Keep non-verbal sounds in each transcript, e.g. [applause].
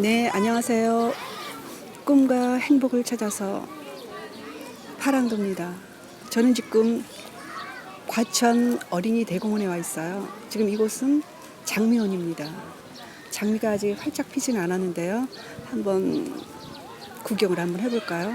네, 안녕하세요. 꿈과 행복을 찾아서 파랑도입니다. 저는 지금 과천 어린이 대공원에 와 있어요. 지금 이곳은 장미원입니다. 장미가 아직 활짝 피진 않았는데요. 한번 구경을 한번 해볼까요?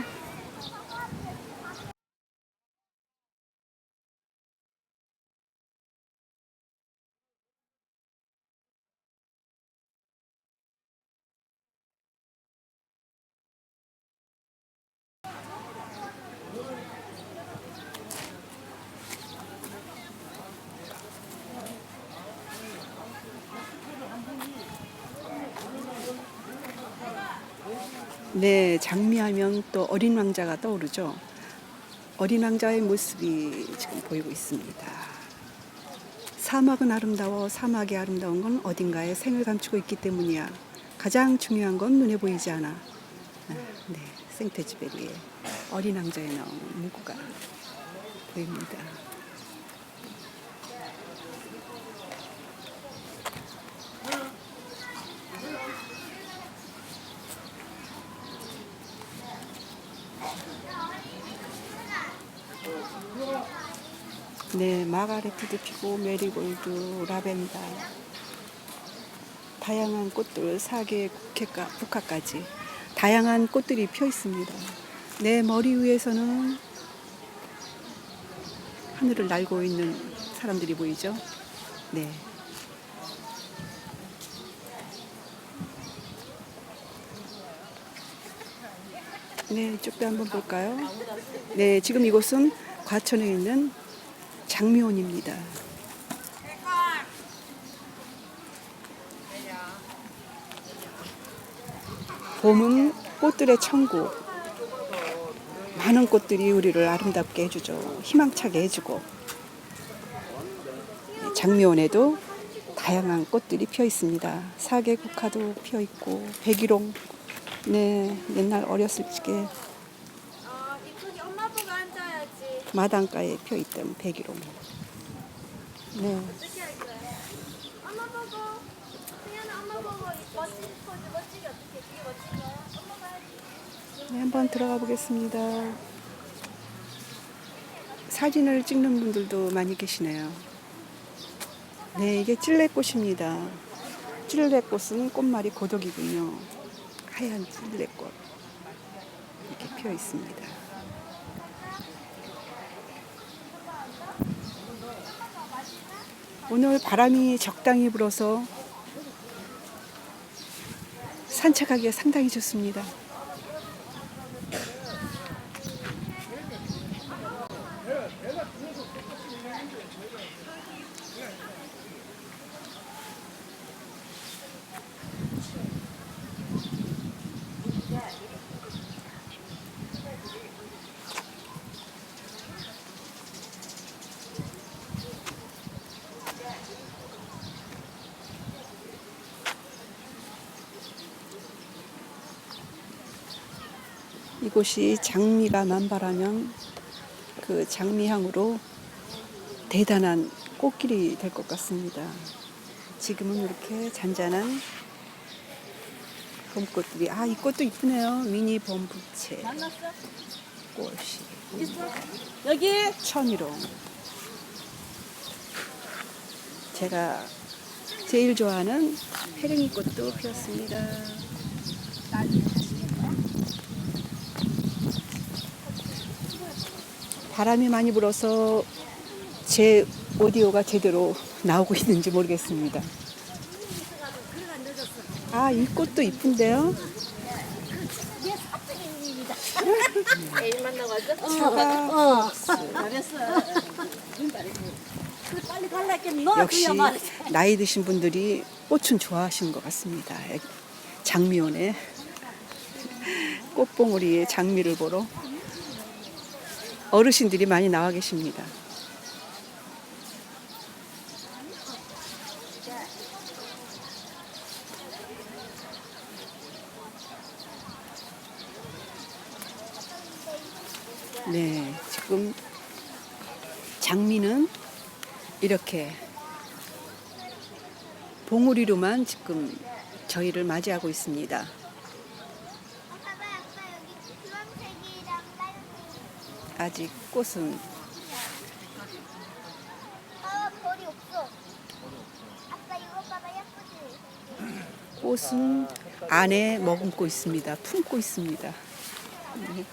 네, 장미하면 또 어린 왕자가 떠오르죠. 어린 왕자의 모습이 지금 보이고 있습니다. 사막은 아름다워 사막이 아름다운 건 어딘가에 생을 감추고 있기 때문이야. 가장 중요한 건 눈에 보이지 않아. 아, 네, 생테즈베리의 어린 왕자에 나온 문구가 보입니다. 네, 마가레트도 피고 메리골드, 라벤더, 다양한 꽃들, 사계 국화가, 국화까지 다양한 꽃들이 펴 있습니다. 내 머리 위에서는 하늘을 날고 있는 사람들이 보이죠? 네. 네, 이쪽도 한번 볼까요? 네, 지금 이곳은 과천에 있는 장미원입니다. 봄은 꽃들의 천국. 많은 꽃들이 우리를 아름답게 해주죠. 희망차게 해주고. 장미원에도 다양한 꽃들이 피어 있습니다. 사계국화도 피어 있고, 백일홍. 네, 옛날 어렸을 적에 어, 이쁘게 엄마 보고 앉아야지. 마당가에 피어 있던 백일홍. 네. 네, 한번 들어가 보겠습니다. 사진을 찍는 분들도 많이 계시네요. 네, 이게 찔레꽃입니다. 찔레꽃은 꽃말이 고독이군요. 하얀 찔레꽃. 이렇게 피어 있습니다. 오늘 바람이 적당히 불어서 산책하기에 상당히 좋습니다. 이곳이 장미가 만발하면 그 장미향으로 대단한 꽃길이 될 것 같습니다. 지금은 이렇게 잔잔한 봄꽃들이 아 이 꽃도 이쁘네요. 미니 봄부채? 꽃이? 여기. 천일홍 제가 제일 좋아하는 페랭이 꽃도 피었습니다. 바람이 많이 불어서 제 오디오가 제대로 나오고 있는지 모르겠습니다. 아, 이 꽃도 이쁜데요? 애인 만나고 왔어? 차가 어. 잘했어. 빨리 역시 나이 드신 분들이 꽃은 좋아하시는 것 같습니다. 장미원에 꽃봉오리의 장미를 보러 어르신들이 많이 나와 계십니다. 네, 지금 장미는 이렇게 봉우리로만 지금 저희를 맞이하고 있습니다. 어, 봐봐 아빠 여기 주황색이랑 빨간색. 아직 꽃은 아 벌이 없어. 아빠 이거 봐봐 예쁘지? 꽃은 안에 머금고 있습니다. 품고 있습니다. 네.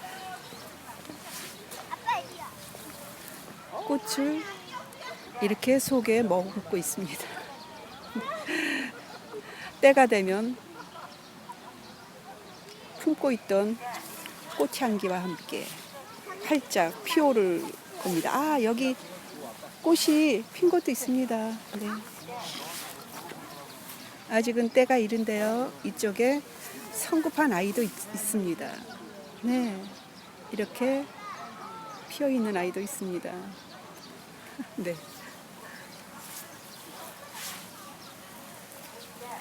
아빠. 꽃을 이렇게 속에 머금고 있습니다. [laughs] 때가 되면 품고 있던 꽃향기와 함께 활짝 피어오를 겁니다. 아, 여기 꽃이 핀 것도 있습니다. 네. 아직은 때가 이른데요. 이쪽에 성급한 아이도 있, 있습니다. 네. 이렇게 피어 있는 아이도 있습니다. [laughs] 네.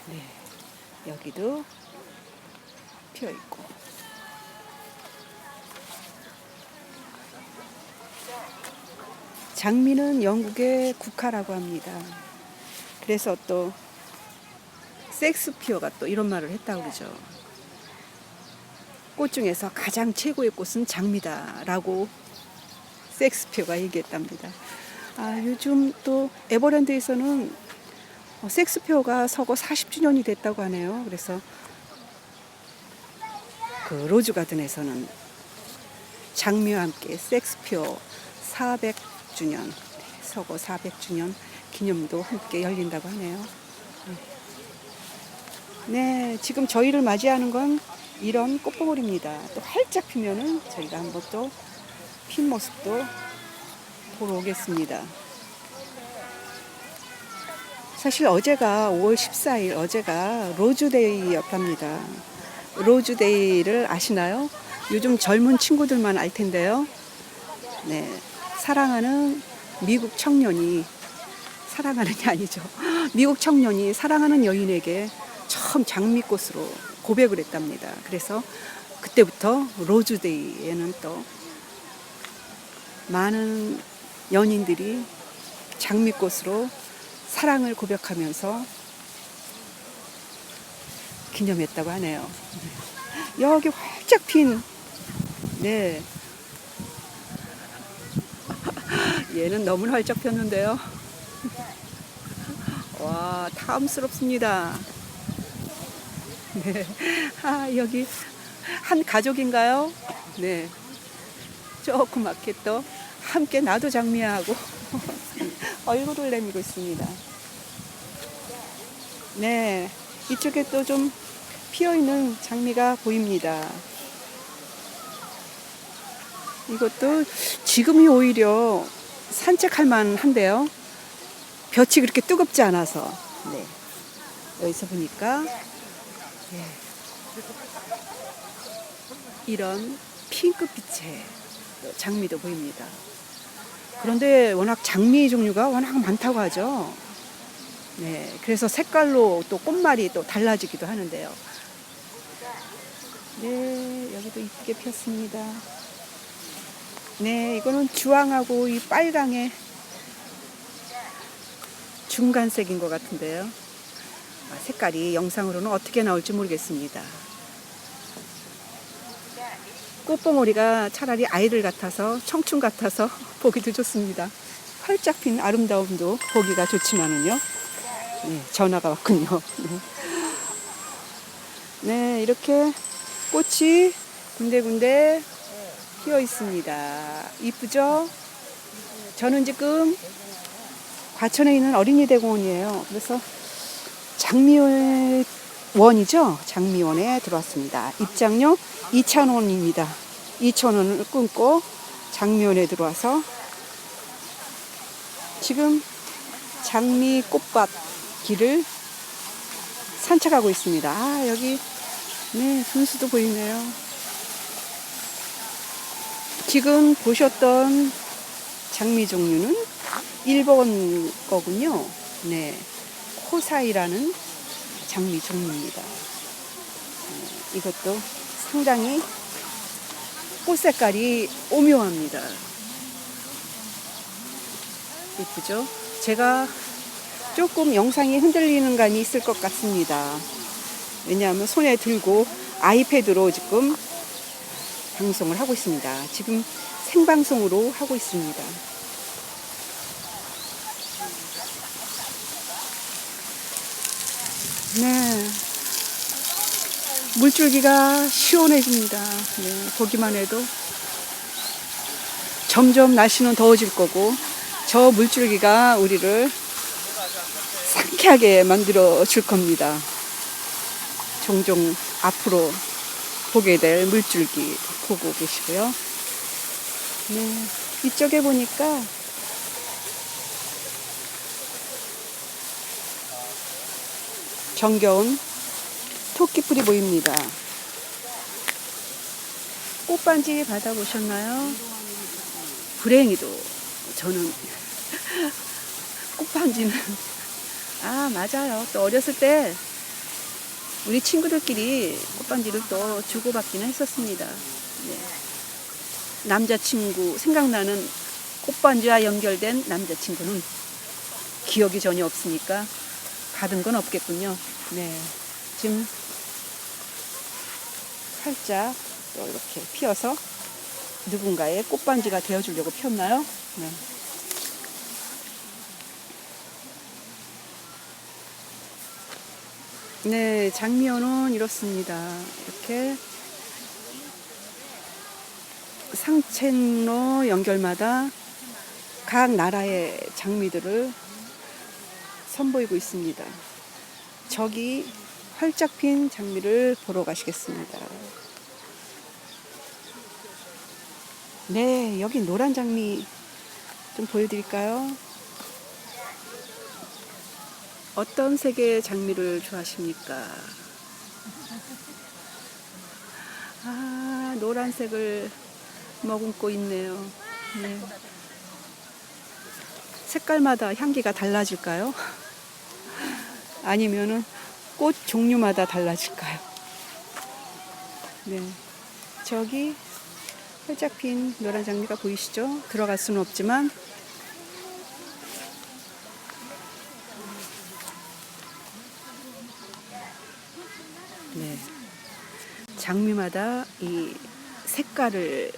네. 여기도 피어 있고. 장미는 영국의 국화라고 합니다. 그래서 또 섹스피어가 또 이런 말을 했다고 그러죠. 꽃 중에서 가장 최고의 꽃은 장미다라고 섹스피어가 얘기했답니다. 아, 요즘 또 에버랜드에서는 어, 섹스피어가 서거 40주년이 됐다고 하네요. 그래서 그 로즈 가든에서는 장미와 함께 섹스피어 400 주년 서거 400주년 기념도 함께 열린다고 하네요. 네, 지금 저희를 맞이하는 건 이런 꽃봉오리입니다. 또 활짝 피면은 저희가 한번 또 핀 모습도 보러 오겠습니다. 사실 어제가 5월 14일 어제가 로즈데이였답니다. 로즈데이를 아시나요? 요즘 젊은 친구들만 알 텐데요. 네. 사랑하는 미국 청년이 사랑하는 게 아니죠. 미국 청년이 사랑하는 여인에게 처음 장미꽃으로 고백을 했답니다. 그래서 그때부터 로즈데이에는 또 많은 연인들이 장미꽃으로 사랑을 고백하면서 기념했다고 하네요. 여기 활짝 핀, 네. 얘는 너무 활짝 폈는데요. [laughs] 와, 탐스럽습니다. 네. 아, 여기 한 가족인가요? 네. 조그맣게 또 함께 나도 장미하고 [laughs] 얼굴을 내밀고 있습니다. 네. 이쪽에 또 좀 피어 있는 장미가 보입니다. 이것도 지금이 오히려 산책할 만한데요. 볕이 그렇게 뜨겁지 않아서. 네. 여기서 보니까 예. 이런 핑크빛의 장미도 보입니다. 그런데 워낙 장미 종류가 워낙 많다고 하죠. 네, 그래서 색깔로 또 꽃말이 또 달라지기도 하는데요. 네, 여기도 이쁘게 폈습니다. 네, 이거는 주황하고 이 빨강의 중간색인 것 같은데요. 아, 색깔이 영상으로는 어떻게 나올지 모르겠습니다. 꽃봉오리가 차라리 아이들 같아서 청춘 같아서 [laughs] 보기도 좋습니다. 활짝 핀 아름다움도 보기가 좋지만은요. 네, 전화가 왔군요. [laughs] 네. 네, 이렇게 꽃이 군데군데 피어 있습니다. 이쁘죠? 저는 지금 과천에 있는 어린이 대공원이에요. 그래서 장미원이죠? 장미원에 들어왔습니다. 입장료 2,000원입니다. 2,000원을 끊고 장미원에 들어와서 지금 장미 꽃밭 길을 산책하고 있습니다. 아, 여기 네, 분수도 보이네요. 지금 보셨던 장미 종류는 일본 거군요. 네. 코사이라는 장미 종류입니다. 네, 이것도 상당히 꽃 색깔이 오묘합니다. 예쁘죠? 제가 조금 영상이 흔들리는 감이 있을 것 같습니다. 왜냐하면 손에 들고 아이패드로 지금 방송을 하고 있습니다. 지금 생방송으로 하고 있습니다. 네. 물줄기가 시원해집니다. 네, 보기만 해도 점점 날씨는 더워질 거고 저 물줄기가 우리를 상쾌하게 만들어 줄 겁니다. 종종 앞으로 보게 될 물줄기 보고 계시고요. 네, 이쪽에 보니까 정겨운 토끼풀이 보입니다. 꽃반지 받아보셨나요? 불행히도 저는 [laughs] 꽃반지는 [laughs] 아 맞아요. 또 어렸을 때 우리 친구들끼리 꽃반지를 또 주고받기는 했었습니다. 네. 남자친구 생각나는 꽃반지와 연결된 남자친구는 기억이 전혀 없으니까 받은 건 없겠군요. 네. 지금 살짝 또 이렇게 피어서 누군가의 꽃반지가 되어주려고 폈나요? 네. 네, 장미호는 이렇습니다. 이렇게 상책로 연결마다 각 나라의 장미들을 선보이고 있습니다. 저기 활짝 핀 장미를 보러 가시겠습니다. 네, 여기 노란 장미 좀 보여드릴까요? 어떤 색의 장미를 좋아하십니까? 아, 노란색을 머금고 있네요. 네. 색깔마다 향기가 달라질까요? 아니면은 꽃 종류마다 달라질까요? 네. 저기 활짝 핀 노란 장미가 보이시죠? 들어갈 수는 없지만 네. 장미마다 이 색깔을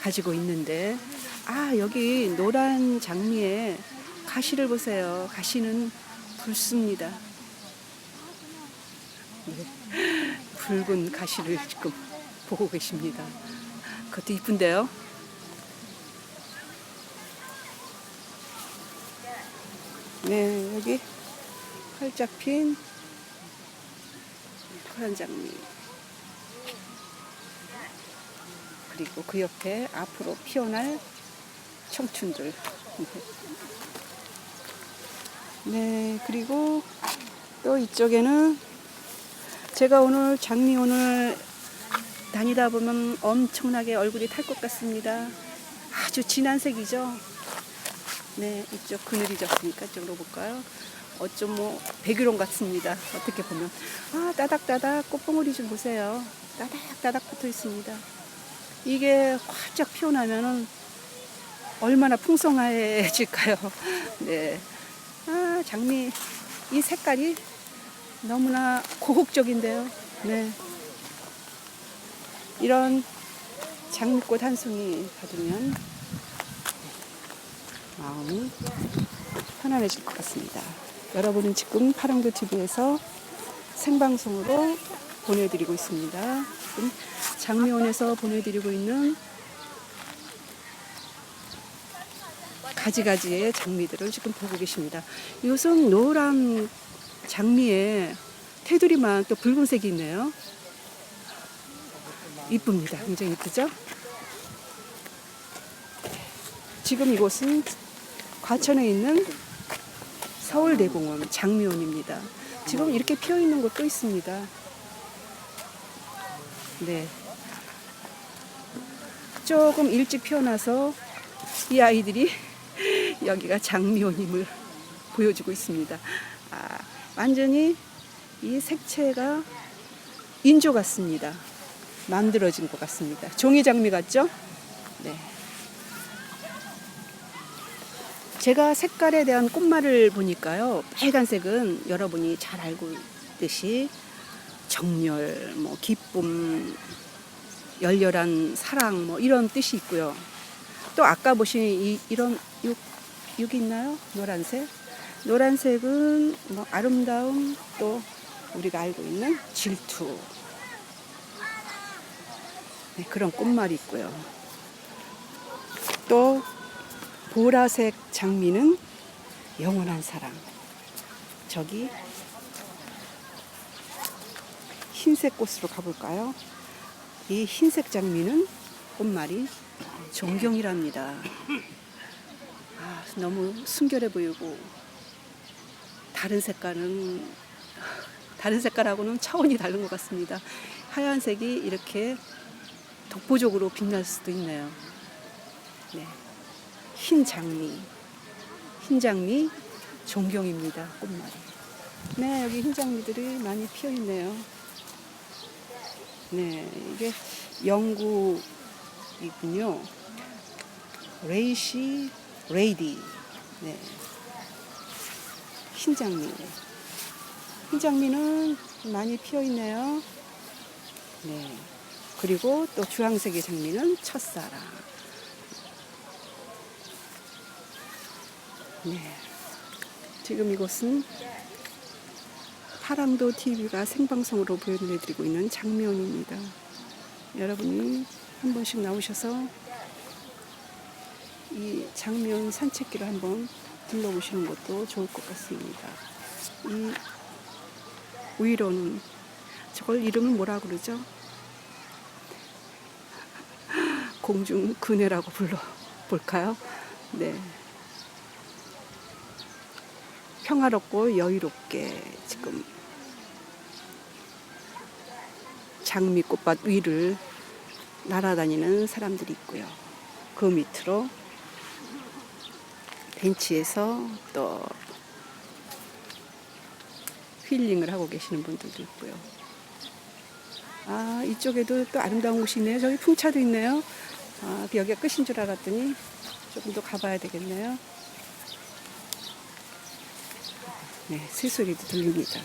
가지고 있는데 아 여기 노란 장미에 가시를 보세요. 가시는 붉습니다. 네. 붉은 가시를 지금 보고 계십니다. 그것도 이쁜데요. 네 여기 활짝 핀 파란 장미 그리고 그 옆에 앞으로 피어날 청춘들 네 그리고 또 이쪽에는 제가 오늘 장미 오늘 다니다 보면 엄청나게 얼굴이 탈 것 같습니다 아주 진한 색이죠 네 이쪽 그늘이 졌으니까 이쪽으로 볼까요 어쩜 뭐 백일홍 같습니다. 어떻게 보면 아 따닥따닥 꽃봉오리 좀 보세요. 따닥따닥 붙어 있습니다. 이게 활짝 피어나면은 얼마나 풍성해질까요? [laughs] 네. 아 장미 이 색깔이 너무나 고혹적인데요. 네. 이런 장미꽃 한 송이 받으면 마음이 편안해질 것 같습니다. 여러분은 지금 파랑도 TV에서 생방송으로 보내드리고 있습니다. 장미원에서 보내드리고 있는 가지가지의 장미들을 지금 보고 계십니다. 이것은 노란 장미에 테두리만 또 붉은색이 있네요. 이쁩니다. 굉장히 이쁘죠? 지금 이곳은 과천에 있는 서울대공원 장미원입니다. 지금 이렇게 피어 있는 곳도 있습니다. 네. 조금 일찍 피어나서 이 아이들이 [laughs] 여기가 장미원임을 보여주고 있습니다. 아, 완전히 이 색채가 인조 같습니다. 만들어진 것 같습니다. 종이 장미 같죠? 네. 제가 색깔에 대한 꽃말을 보니까요. 빨간색은 여러분이 잘 알고 있듯이 정열, 뭐 기쁨, 열렬한 사랑 뭐 이런 뜻이 있고요. 또 아까 보신 이 이런 육 육이 있나요? 노란색. 노란색은 뭐 아름다움 또 우리가 알고 있는 질투. 네, 그런 꽃말이 있고요. 또 보라색 장미는 영원한 사랑. 저기 흰색 꽃으로 가볼까요? 이 흰색 장미는 꽃말이 존경이랍니다. 아, 너무 순결해 보이고 다른 색깔은 다른 색깔하고는 차원이 다른 것 같습니다. 하얀색이 이렇게 독보적으로 빛날 수도 있네요. 네. 흰 장미, 흰 장미 존경입니다. 꽃말이. 네, 여기 흰 장미들이 많이 피어 있네요. 네, 이게 영국이군요. 레이시 레이디. 네. 흰 장미. 흰 장미는 많이 피어 있네요. 네. 그리고 또 주황색의 장미는 첫사랑. 네. 지금 이곳은 파랑도 TV가 생방송으로 보여드리고 있는 장면입니다. 여러분이 한 번씩 나오셔서 이 장면 산책길을 한번 둘러보시는 것도 좋을 것 같습니다. 이 위로는 저걸 이름은 뭐라 그러죠? [laughs] 공중 그네라고 불러 볼까요? 네. 평화롭고 여유롭게 지금 장미 꽃밭 위를 날아다니는 사람들이 있고요. 그 밑으로 벤치에서 또 힐링을 하고 계시는 분들도 있고요. 아, 이쪽에도 또 아름다운 곳이 있네요. 저기 풍차도 있네요. 아, 여기가 끝인 줄 알았더니 조금 더 가봐야 되겠네요. 네, 새소리도 들립니다.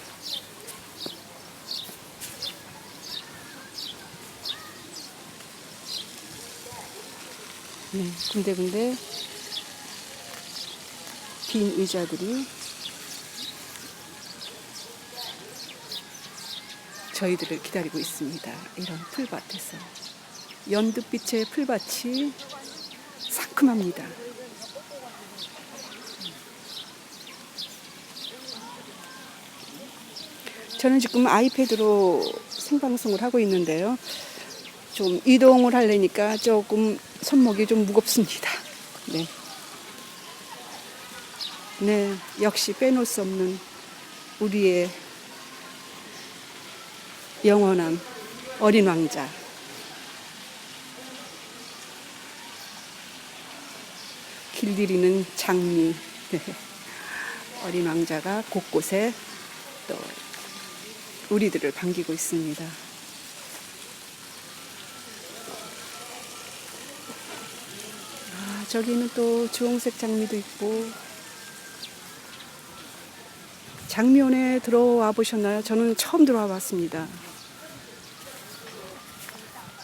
네, 군데군데 빈 의자들이 저희들을 기다리고 있습니다. 이런 풀밭에서. 연두빛의 풀밭이 상큼합니다. 저는 지금 아이패드로 생방송을 하고 있는데요. 좀 이동을 하려니까 조금 손목이 좀 무겁습니다. 네. 네, 역시 빼놓을 수 없는 우리의 영원한 어린 왕자. 길들이는 장미. 네. [laughs] 어린 왕자가 곳곳에 또 우리들을 반기고 있습니다. 저기는 또 주홍색 장미도 있고 장면에 들어와 보셨나요? 저는 처음 들어와 봤습니다.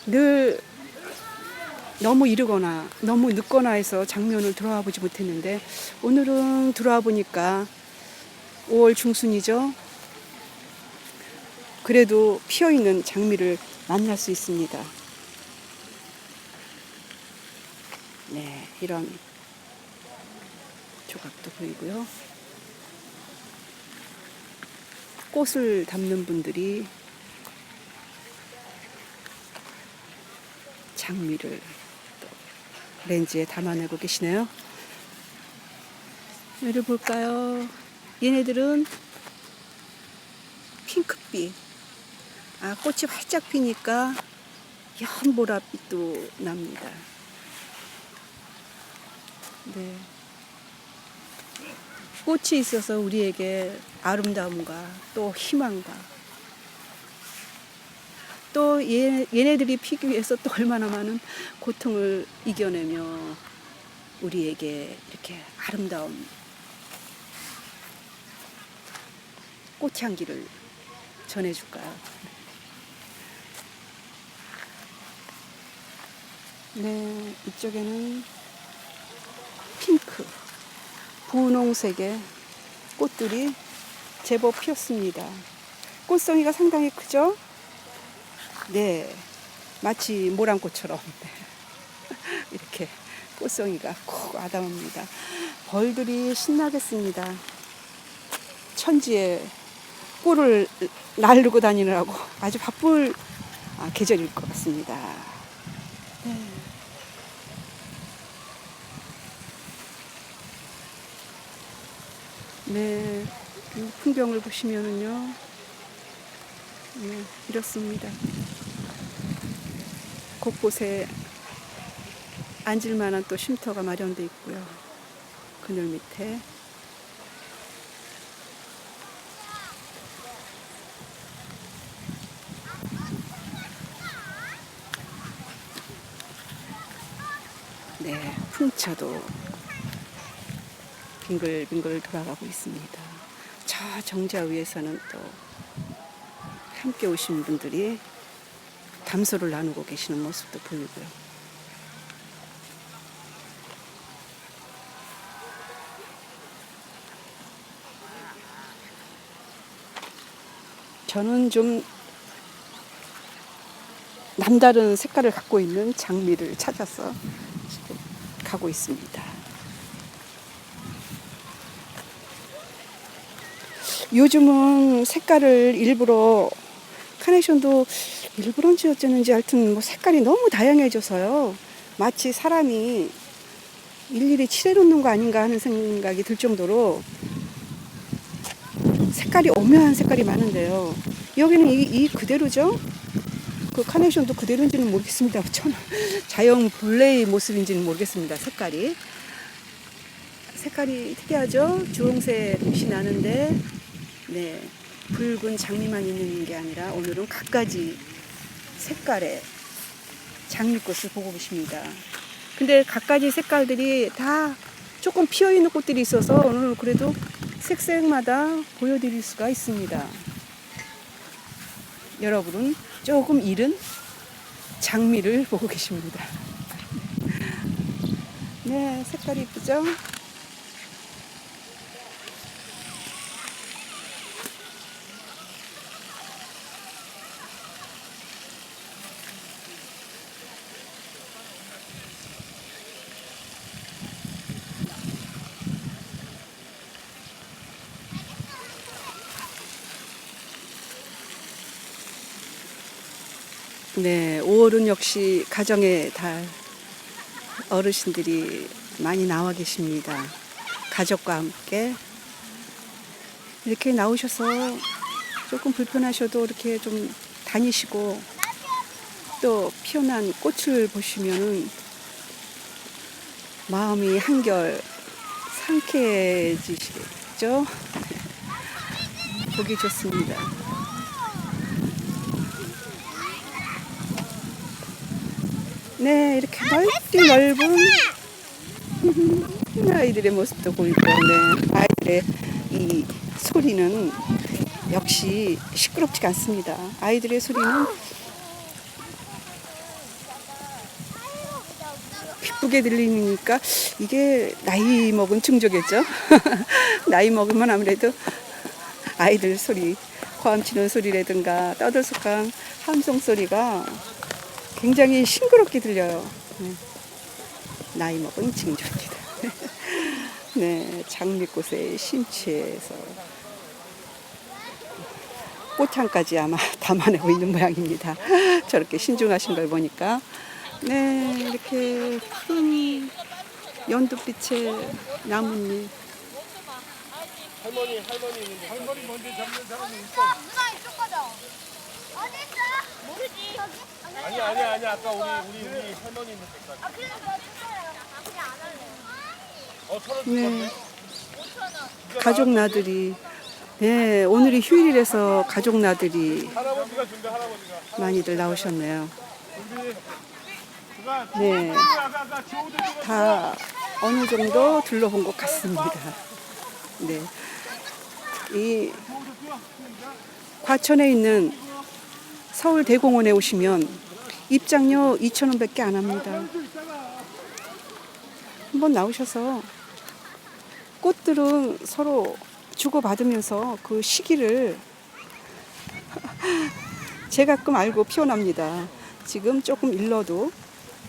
늘 너무 이르거나 너무 늦거나 해서 장면을 들어와 보지 못했는데 오늘은 들어와 보니까 5월 중순이죠. 그래도 피어 있는 장미를 만날 수 있습니다. 네, 이런 조각도 보이고요. 꽃을 담는 분들이 장미를 또 렌즈에 담아내고 계시네요. 얘를 볼까요? 얘네들은 핑크빛. 아, 꽃이 활짝 피니까 연보라빛도 납니다. 네. 꽃이 있어서 우리에게 아름다움과 또 희망과 또 얘네들이 피기 위해서 또 얼마나 많은 고통을 이겨내며 우리에게 이렇게 아름다운 꽃향기를 전해줄까요? 네, 이쪽에는 분홍색의 꽃들이 제법 피었습니다. 꽃송이가 상당히 크죠? 네, 마치 모란꽃처럼 [laughs] 이렇게 꽃송이가 콕 아담합니다. 벌들이 신나겠습니다. 천지에 꿀을 날르고 다니느라고 아주 바쁠 아, 계절일 것 같습니다. 네, 이 풍경을 보시면은요, 네, 이렇습니다. 곳곳에 앉을 만한 또 쉼터가 마련되어 있고요. 그늘 밑에 네, 풍차도 빙글빙글 돌아가고 있습니다. 저 정자 위에서는 또 함께 오신 분들이 담소를 나누고 계시는 모습도 보이고요. 저는 좀 남다른 색깔을 갖고 있는 장미를 찾아서 지금 가고 있습니다. 요즘은 색깔을 일부러 카네이션도 일부러인지 어쩌는지 하여튼 뭐 색깔이 너무 다양해져서요. 마치 사람이 일일이 칠해놓는 거 아닌가 하는 생각이 들 정도로 색깔이 오묘한 색깔이 많은데요. 여기는 이, 이 그대로죠? 그 카네이션도 그대로인지는 모르겠습니다. [laughs] 저는 자연 본래의 모습인지는 모르겠습니다. 색깔이. 색깔이 특이하죠? 주홍색이 나는데, 네. 붉은 장미만 있는 게 아니라 오늘은 갖가지 색깔의 장미꽃을 보고 계십니다. 근데 갖가지 색깔들이 다 조금 피어 있는 꽃들이 있어서 오늘 그래도 색색마다 보여드릴 수가 있습니다. 여러분은 조금 이른 장미를 보고 계십니다. [laughs] 네, 색깔이 이쁘죠? 네, 5월은 역시 가정의 달 어르신들이 많이 나와 계십니다. 가족과 함께 이렇게 나오셔서 조금 불편하셔도 이렇게 좀 다니시고 또 피어난 꽃을 보시면은 마음이 한결 상쾌해지시죠? 보기 좋습니다. 네, 이렇게 넓디 넓은 [laughs] 아이들의 모습도 보이고, 네, 아이들의 이 소리는 역시 시끄럽지가 않습니다. 아이들의 소리는 기쁘게 들리니까 이게 나이 먹은 증조겠죠. [laughs] 나이 먹으면 아무래도 아이들 소리, 고함 치는 소리라든가 떠들썩한 함성 소리가 굉장히 싱그럽게 들려요. 네. 나이 먹은 징조입니다. [laughs] 네, 장미꽃에 심취해서 꽃향까지 아마 [laughs] 담아내고 있는 모양입니다. [laughs] 저렇게 신중하신 걸 보니까. 네, 이렇게 큰 연두빛의 나뭇잎. 할머니 할머니 할머니 먼저 잡는 사람이 있어. 누나 이쪽 가자. 어디 있어? 모르지. 저기? 아니 아니 아니 아까 우리 우리 우리 할머니 있는 데까지. 아 그래서 나 진짜요. 아 그냥 안 할래. 어 천원 네. 가족 나들이. 네, 오늘이 휴일이라서 가족 나들이 할아버지가 준대 할아버지가. 많이들 나오셨네요. 네, 아까 아까 지호도 찍어. 다 어느 정도 둘러본 것 같습니다. 네. 이 과천에 있는 서울 대공원에 오시면 입장료 2,000원밖에 안 합니다. 한번 나오셔서 꽃들은 서로 주고받으면서 그 시기를 [laughs] 제가 끔 알고 피어납니다. 지금 조금 일러도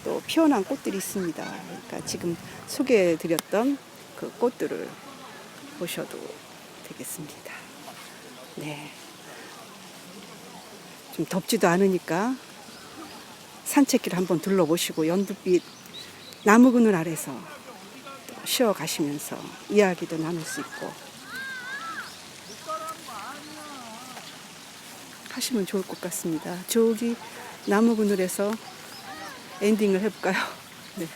또 피어난 꽃들이 있습니다. 그러니까 지금 소개해드렸던 그 꽃들을 보셔도 되겠습니다. 네. 좀 덥지도 않으니까 산책길 한번 둘러보시고 연두빛 나무 그늘 아래서 또 쉬어 가시면서 이야기도 나눌 수 있고 하시면 좋을 것 같습니다. 저기 나무 그늘에서 엔딩을 해볼까요? 네.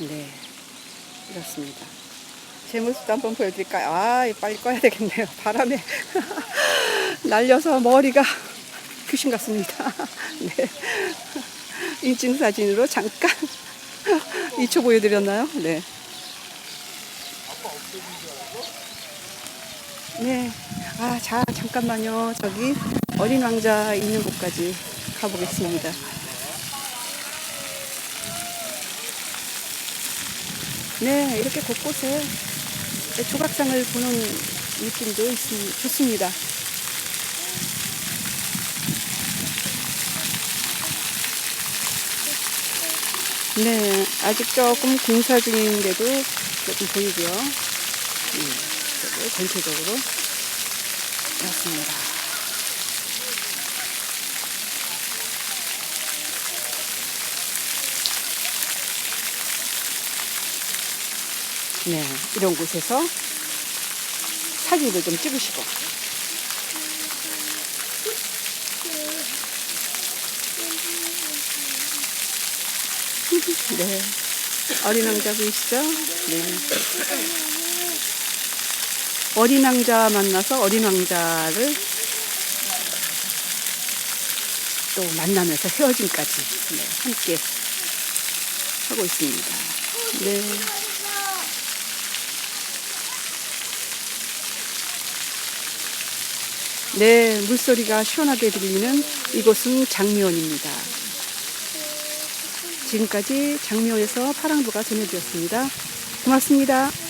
네, 이렇습니다. 제 모습도 한번 보여드릴까요? 아, 빨리 꺼야 되겠네요. 바람에 [laughs] 날려서 머리가 귀신 같습니다. [laughs] 네. 인증 사진으로 잠깐 [laughs] 2초 보여드렸나요? 네. 네. 아, 자, 잠깐만요. 저기 어린 왕자 있는 곳까지 가보겠습니다. 네, 이렇게 곳곳에 조각상을 보는 느낌도 있, 좋습니다. 네, 아직 조금 공사 중인데도 조금 보이고요. 네, 전체적으로 그렇습니다. 네, 이런 곳에서 사진도 좀 찍으시고. 네. 어린 왕자 보이시죠? 네. 어린 왕자 만나서 어린 왕자를 또 만나면서 헤어짐까지 네, 함께 하고 있습니다. 네. 네, 물소리가 시원하게 들리는 이곳은 장미원입니다. 지금까지 장미원에서 파랑부가 전해드렸습니다. 고맙습니다.